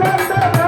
আমারে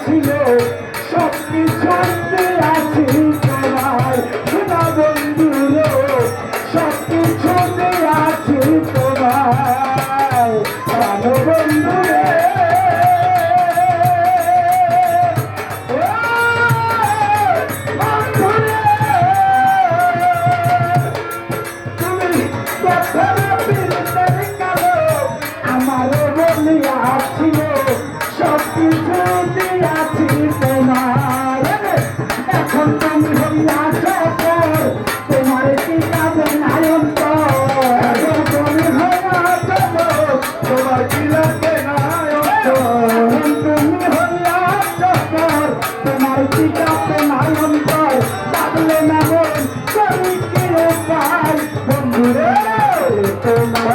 ছিল সব কিছু আছি তোমার শোনা বন্ধুর সব কিছু আছি তোমার প্রাণ বন্ধু আমার বলিয়া ছিল সব কিছু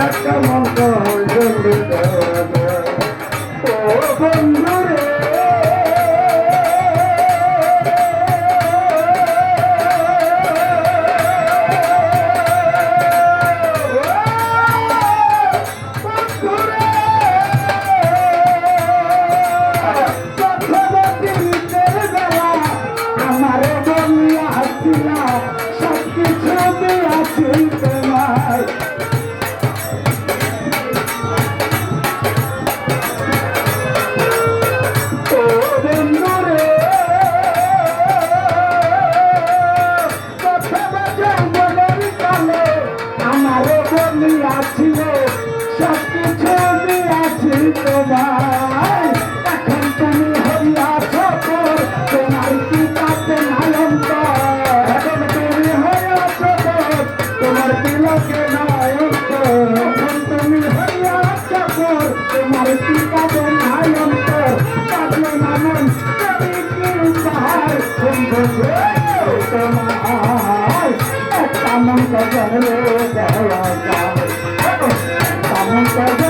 একটা মন মন মন মন মন যায় ও বন্ধু রে আমার বলিয়া লোকে এখন তুমি হইয়া সফর তোমার কি কাছে নায়ন্ত কাছে নামন তুমি বন্ধু তোমার একটা মন কজলে দেওয়া যায় তেমন কজলে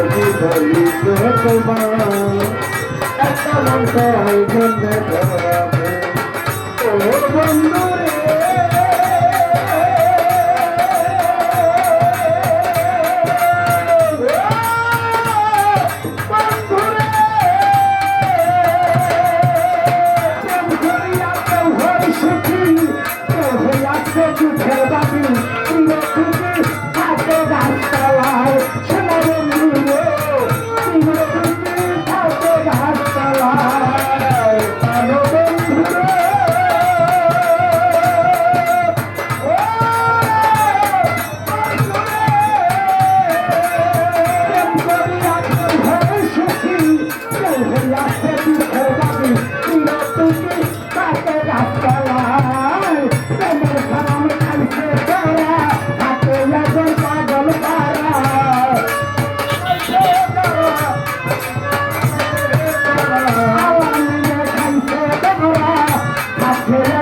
সত্যি বলি গো তোমায় একটা মন কজলে দেওয়া ও বন্ধু সুখী